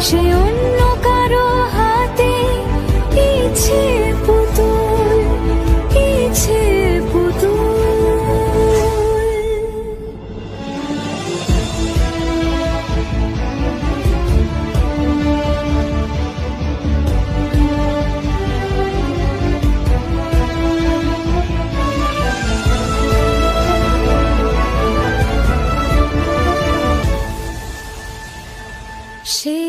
সে অন্য